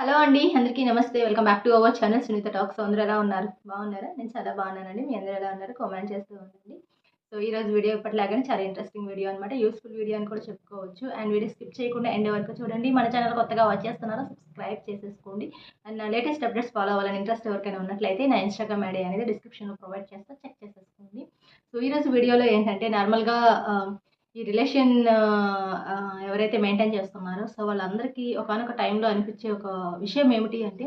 Hello అండి అందరికీ నమస్తే. Welcome back to our channel Sunitha talks. అందరూ ఎలా ఉన్నారు? బాగున్నారా? నేను చాలా బాగున్నానండి. మీ అందరూ ఎలా ఉన్నారు? కామెంట్ చేస్తూ ఉండండి. సో ఈరోజు వీడియో ఇప్పటిలాగానే చాలా ఇంట్రెస్టింగ్ వీడియో అనమాట యూస్ఫుల్ వీడియో అని కూడా చెప్పుకోవచ్చు. అండ్ వీడియో స్కిప్ చేయకుండా ఎండ్ వరకు చూడండి. మన ఛానల్ కొత్తగా వాచ్ చేస్తున్నారో సబ్స్క్రైబ్ చేసేసుకోండి. అండ్ నా లేటెస్ట్ అప్డేట్స్ ఫాలో అవ్వాలని ఇంట్రెస్ట్ ఎవరికైనా ఉన్నట్లయితే నా ఇన్స్టాగ్రామ్ ఐడి అనేది డిస్క్రిప్షన్లో ప్రొవైడ్ చేస్తా. చెక్ చేసేసుకోండి. సో ఈరోజు వీడియోలో ఏంటంటే నార్మల్గా ఈ రిలేషన్ ఎవరైతే మెయింటైన్ చేస్తున్నారో సో వాళ్ళందరికీ ఒకనొక టైంలో అనిపించే ఒక విషయం ఏమిటి అంటే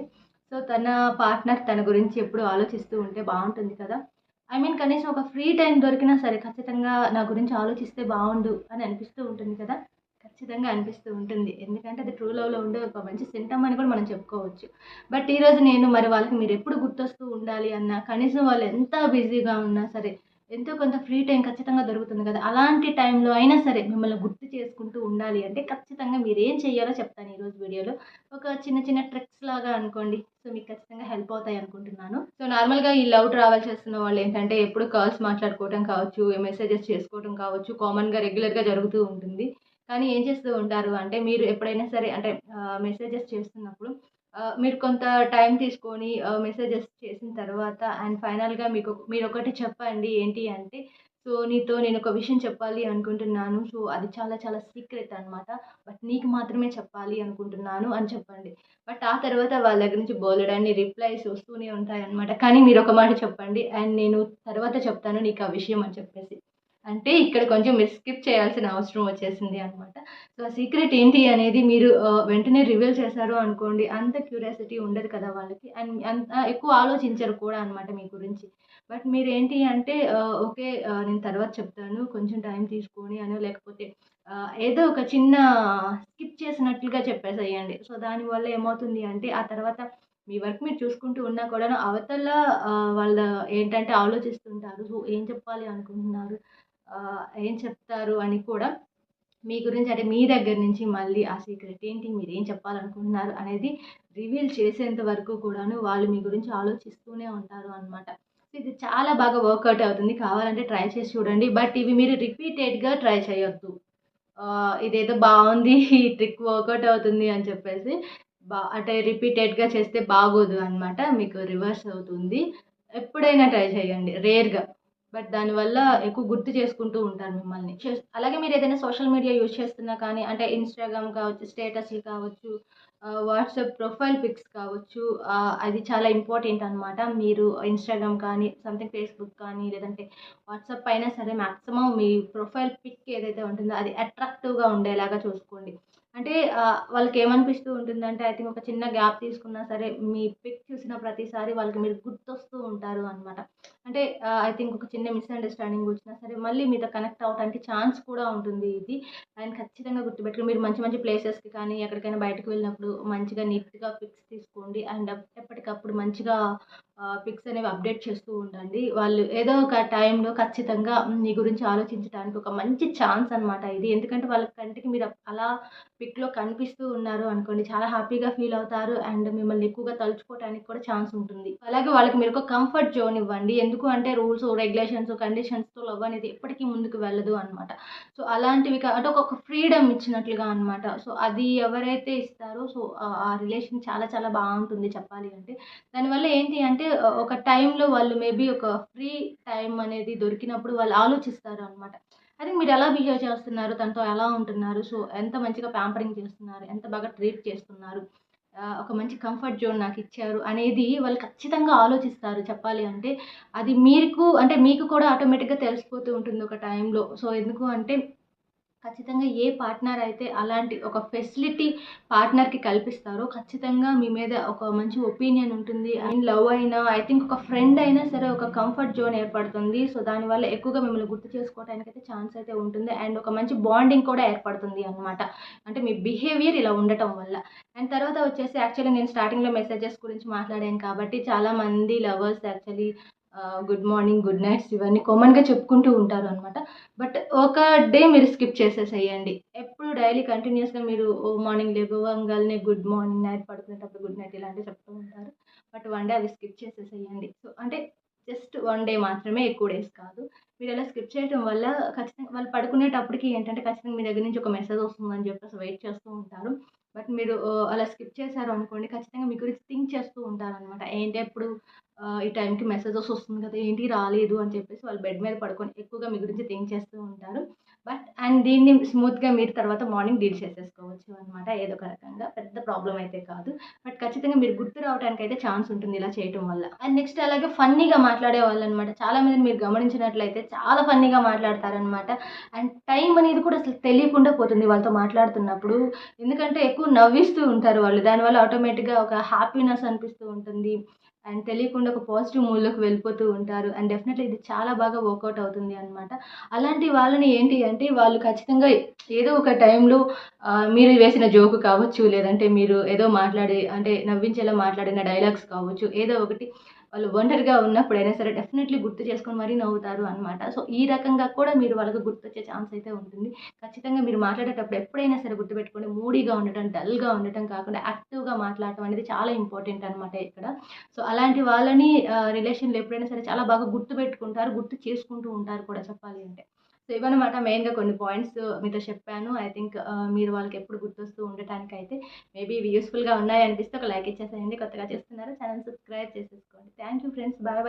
సో తన పార్ట్నర్ తన గురించి ఎప్పుడు ఆలోచిస్తూ ఉంటే బాగుంటుంది కదా. ఐ మీన్ కనీసం ఒక ఫ్రీ టైం దొరికినా సరే ఖచ్చితంగా నా గురించి ఆలోచిస్తే బాగుండు అని అనిపిస్తూ ఉంటుంది కదా. ఖచ్చితంగా అనిపిస్తూ ఉంటుంది. ఎందుకంటే అది ట్రూ లవ్లో ఉండే ఒక మంచి సింటమ్ అని కూడా మనం చెప్పుకోవచ్చు. బట్ ఈరోజు నేను మరి వాళ్ళకి మీరు ఎప్పుడు గుర్తొస్తూ ఉండాలి అన్నా కనీసం వాళ్ళు ఎంత బిజీగా ఉన్నా సరే ఎంతో కొంత ఫ్రీ టైం ఖచ్చితంగా దొరుకుతుంది కదా. అలాంటి టైంలో అయినా సరే మిమ్మల్ని గుర్తు చేసుకుంటూ ఉండాలి అంటే ఖచ్చితంగా మీరు ఏం చేయాలో చెప్తాను ఈరోజు వీడియోలో ఒక చిన్న చిన్న ట్రిక్స్ లాగా అనుకోండి. సో మీకు ఖచ్చితంగా హెల్ప్ అవుతాయి అనుకుంటున్నాను. సో నార్మల్గా ఈ లవ్ ట్రావెల్ చేస్తున్న వాళ్ళు ఏంటంటే ఎప్పుడు కాల్స్ మాట్లాడుకోవడం కావచ్చు మెసేజెస్ చేసుకోవడం కావచ్చు కామన్గా రెగ్యులర్గా జరుగుతూ ఉంటుంది. కానీ ఏం చేస్తూ ఉంటారు అంటే మీరు ఎప్పుడైనా సరే అంటే మెసేజెస్ చేస్తున్నప్పుడు మీరు కొంత టైం తీసుకొని మెసేజెస్ చేసిన తర్వాత అండ్ ఫైనల్గా మీకు మీరు ఒకటి చెప్పండి ఏంటి అంటే సో నీతో నేను ఒక విషయం చెప్పాలి అనుకుంటున్నాను. సో అది చాలా చాలా సీక్రెట్ అనమాట బట్ నీకు మాత్రమే చెప్పాలి అనుకుంటున్నాను అని చెప్పండి. బట్ ఆ తర్వాత వాళ్ళ దగ్గర నుంచి బోలెడన్ని రిప్లైస్ వస్తూనే ఉంటాయి అనమాట కానీ మీరు ఒక మాట చెప్పండి అండ్ నేను తర్వాత చెప్తాను నీకు ఆ విషయం అని చెప్పేసి. అంటే ఇక్కడ కొంచెం మీరు స్కిప్ చేయాల్సిన అవసరం వచ్చేసింది అనమాట సో ఆ సీక్రెట్ ఏంటి అనేది మీరు వెంటనే రివీల్ చేశారు అనుకోండి అంత క్యూరియాసిటీ ఉండదు కదా వాళ్ళకి. అండ్ అంత ఎక్కువ ఆలోచించరు కూడా అనమాట మీ గురించి. బట్ మీరు ఏంటి అంటే ఓకే నేను తర్వాత చెప్తాను కొంచెం టైం తీసుకొని అని లేకపోతే ఏదో ఒక చిన్న స్కిప్ చేసినట్లుగా చెప్పేసేయండి. సో దానివల్ల ఏమవుతుంది అంటే ఆ తర్వాత మీ వర్క్ మీరు చూసుకుంటూ ఉన్నా కూడా అవతల వాళ్ళ ఏంటంటే ఆలోచిస్తుంటారు. సో ఏం చెప్పాలి అనుకుంటున్నారు? ఏం చెప్తారు అని కూడా మీ గురించి అంటే మీ దగ్గర నుంచి మళ్ళీ ఆ సీక్రెట్ ఏంటి మీరు ఏం చెప్పాలనుకుంటున్నారు అనేది రివీల్ చేసేంత వరకు కూడాను వాళ్ళు మీ గురించి ఆలోచిస్తూనే ఉంటారు అనమాట సో ఇది చాలా బాగా వర్కౌట్ అవుతుంది. కావాలంటే ట్రై చేసి చూడండి. బట్ ఇవి మీరు రిపీటెడ్గా ట్రై చేయొద్దు. ఇదేదో బాగుంది ఈ ట్రిక్ వర్కౌట్ అవుతుంది అని చెప్పేసి బా అంటే రిపీటెడ్గా చేస్తే బాగోదు అనమాట మీకు రివర్స్ అవుతుంది. ఎప్పుడైనా ట్రై చేయండి. రేర్గా. బట్ దానివల్ల ఎక్కువ గుర్తు చేసుకుంటూ ఉంటారు మిమ్మల్ని. అలాగే మీరు ఏదైనా సోషల్ మీడియా యూజ్ చేస్తున్నా కానీ అంటే ఇన్స్టాగ్రామ్ కావచ్చు స్టేటస్లు కావచ్చు వాట్సాప్ ప్రొఫైల్ పిక్స్ కావచ్చు అది చాలా ఇంపార్టెంట్ అనమాట మీరు ఇన్స్టాగ్రామ్ కానీ సంథింగ్ ఫేస్బుక్ కానీ లేదంటే వాట్సాప్ అయినా సరే మ్యాక్సిమం మీ ప్రొఫైల్ పిక్ ఏదైతే ఉంటుందో అది అట్రాక్టివ్గా ఉండేలాగా చూసుకోండి. అంటే వాళ్ళకి ఏమనిపిస్తూ ఉంటుందంటే ఐ థింక్ ఒక చిన్న గ్యాప్ తీసుకున్నా సరే మీ పిక్ చూసిన ప్రతిసారి వాళ్ళకి మీరు గుర్తొస్తూ ఉంటారు అనమాట అంటే ఐ థింక్ ఒక చిన్న మిస్అండర్స్టాండింగ్ వచ్చినా సరే మళ్ళీ మీతో కనెక్ట్ అవడానికి ఛాన్స్ కూడా ఉంటుంది ఇది. అండ్ ఖచ్చితంగా గుర్తుపెట్టుకుని మీరు మంచి మంచి ప్లేసెస్కి కానీ ఎక్కడికైనా బయటకు వెళ్ళినప్పుడు మంచిగా నీట్గా పిక్స్ తీసుకోండి. అండ్ ఎప్పటికప్పుడు మంచిగా పిక్స్ అనేవి అప్డేట్ చేస్తూ ఉండండి. వాళ్ళు ఏదో ఒక టైంలో ఖచ్చితంగా మీ గురించి ఆలోచించడానికి ఒక మంచి ఛాన్స్ అనమాట ఇది. ఎందుకంటే వాళ్ళ కంటికి మీరు అలా పిక్లో కనిపిస్తూ ఉన్నారు అనుకోండి చాలా హ్యాపీగా ఫీల్ అవుతారు అండ్ మిమ్మల్ని ఎక్కువగా తలుచుకోవడానికి కూడా ఛాన్స్ ఉంటుంది. అలాగే వాళ్ళకి మీరు ఒక కంఫర్ట్ జోన్ ఇవ్వండి. ఎందుకు అంటే రూల్స్ రెగ్యులేషన్స్ కండిషన్స్తో లవ్ అనేది ఎప్పటికీ ముందుకు వెళ్ళదు అనమాట సో అలాంటివి అంటే ఒక ఫ్రీడమ్ ఇచ్చినట్లుగా అనమాట సో అది ఎవరైతే ఇస్తారో సో ఆ రిలేషన్ చాలా చాలా బాగుంటుంది చెప్పాలి అంటే. దానివల్ల ఏంటి అంటే ఒక టైంలో వాళ్ళు మేబీ ఒక ఫ్రీ టైం అనేది దొరికినప్పుడు వాళ్ళు ఆలోచిస్తారు అనమాట అది మీరు ఎలా బిహేవ్ చేస్తున్నారు? తనతో ఎలా ఉంటున్నారు? సో ఎంత మంచిగా ప్యాంపరింగ్ చేస్తున్నారు? ఎంత బాగా ట్రీట్ చేస్తున్నారు? ఒక మంచి కంఫర్ట్ జోన్ నాకు ఇచ్చారు అనేది వాళ్ళు ఖచ్చితంగా ఆలోచిస్తారు. చెప్పాలి అంటే అది మీకు అంటే మీకు కూడా ఆటోమేటిక్గా తెలిసిపోతూ ఉంటుంది ఒక టైంలో. సో ఎందుకు అంటే ఖచ్చితంగా ఏ పార్ట్నర్ అయితే అలాంటి ఒక ఫెసిలిటీ పార్ట్నర్కి కల్పిస్తారో ఖచ్చితంగా మీ మీద ఒక మంచి ఒపీనియన్ ఉంటుంది. అండ్ లవ్ అయినా ఐ థింక్ ఒక ఫ్రెండ్ అయినా సరే ఒక కంఫర్ట్ జోన్ ఏర్పడుతుంది. సో దానివల్ల ఎక్కువగా మిమ్మల్ని గుర్తు చేసుకోవడానికి అయితే ఛాన్స్ అయితే ఉంటుంది. అండ్ ఒక మంచి బాండింగ్ కూడా ఏర్పడుతుంది అనమాట అంటే మీ బిహేవియర్ ఇలా ఉండటం వల్ల. అండ్ తర్వాత వచ్చేసి యాక్చువల్లీ నేను స్టార్టింగ్లో మెసేజెస్ గురించి మాట్లాడాను కాబట్టి చాలామంది lovers actually good morning good nights ఇవన్నీ కామన్గా చెప్పుకుంటూ ఉంటారు అనమాట బట్ ఒక డే మీరు స్కిప్ చేసేసేయండి. ఎప్పుడు డైలీ కంటిన్యూస్గా మీరు మార్నింగ్ లేవగానే గుడ్ మార్నింగ్ నైట్ పడుకునేటప్పుడు గుడ్ నైట్ ఇలాంటివి చెప్తూ ఉంటారు. బట్ వన్ డే అవి స్కిప్ చేసేసేయండి. సో అంటే జస్ట్ వన్ డే మాత్రమే ఎక్కువ డేస్ కాదు. మీరు అలా స్కిప్ చేయడం వల్ల ఖచ్చితంగా వాళ్ళు పడుకునేటప్పటికి ఏంటంటే ఖచ్చితంగా మీ దగ్గర నుంచి ఒక మెసేజ్ వస్తుందని చెప్పేసి వెయిట్ చేస్తూ ఉంటారు. బట్ మీరు అలా స్కిప్ చేశారు అనుకోండి ఖచ్చితంగా మీ గురించి థింక్ చేస్తూ ఉంటారు అనమాట ఏంటి ఎప్పుడు ఈ టైంకి మెసేజెస్ వస్తుంది కదా ఏంటి రాలేదు అని చెప్పేసి వాళ్ళు బెడ్ మీద పడుకొని ఎక్కువగా మీ గురించి థింక్ చేస్తూ ఉంటారు. బట్ అండ్ దీన్ని స్మూత్గా మీరు తర్వాత మార్నింగ్ డీల్ చేసేసుకోవచ్చు అనమాట ఏదో ఒక రకంగా పెద్ద ప్రాబ్లం అయితే కాదు. బట్ ఖచ్చితంగా మీరు గుర్తు రావడానికి అయితే ఛాన్స్ ఉంటుంది ఇలా చేయటం వల్ల. అండ్ నెక్స్ట్ అలాగే ఫన్నీగా మాట్లాడే వాళ్ళు అనమాట చాలా మంది మీరు గమనించినట్లయితే చాలా ఫన్నీగా మాట్లాడతారనమాట అండ్ టైం అనేది కూడా అసలు తెలియకుండా పోతుంది వాళ్ళతో మాట్లాడుతున్నప్పుడు. ఎందుకంటే ఎక్కువ నవ్విస్తూ ఉంటారు వాళ్ళు. దానివల్ల ఆటోమేటిక్గా ఒక హ్యాపీనెస్ అనిపిస్తూ ఉంటుంది. అండ్ తెలియకుండా ఒక పాజిటివ్ మూడ్లోకి వెళ్ళిపోతూ ఉంటారు. అండ్ డెఫినెట్లీ ఇది చాలా బాగా వర్కౌట్ అవుతుంది అనమాట అలాంటి వాళ్ళని ఏంటి అంటే వాళ్ళు ఖచ్చితంగా ఏదో ఒక టైంలో మీరు వేసిన జోకు కావచ్చు లేదంటే మీరు ఏదో మాట్లాడి అంటే నవ్వించేలా మాట్లాడిన డైలాగ్స్ కావచ్చు ఏదో ఒకటి వాళ్ళు ఒంటరిగా ఉన్నప్పుడైనా సరే డెఫినెట్లీ గుర్తు చేసుకొని మరీ నవ్వుతారు అనమాట సో ఈ రకంగా కూడా మీరు వాళ్ళకి గుర్తొచ్చే ఛాన్స్ అయితే ఉంటుంది. ఖచ్చితంగా మీరు మాట్లాడేటప్పుడు ఎప్పుడైనా సరే గుర్తుపెట్టుకోండి. మూడీగా ఉండటం డల్గా ఉండటం కాకుండా యాక్టివ్గా మాట్లాడటం అనేది చాలా ఇంపార్టెంట్ అనమాట ఇక్కడ. సో అలాంటి వాళ్ళని రిలేషన్లో ఎప్పుడైనా సరే చాలా బాగా గుర్తు పెట్టుకుంటారు గుర్తు చేసుకుంటూ ఉంటారు కూడా చెప్పాలి అంటే. సో ఇవన్నమాట మెయిన్గా కొన్ని పాయింట్స్ మీతో చెప్పాను. ఐ థింక్ మీరు వాళ్ళకి ఎప్పుడు గుర్తొస్తూ ఉండటానికి అయితే మేబీ ఇవి యూస్ఫుల్గా ఉన్నాయి అనిపిస్తే ఒక లైక్ ఇచ్చేసేయండి. కొత్తగా చేస్తున్నారు ఛానల్ సబ్స్క్రైబ్ చేసేసుకోండి. Thank you friends. Bye bye.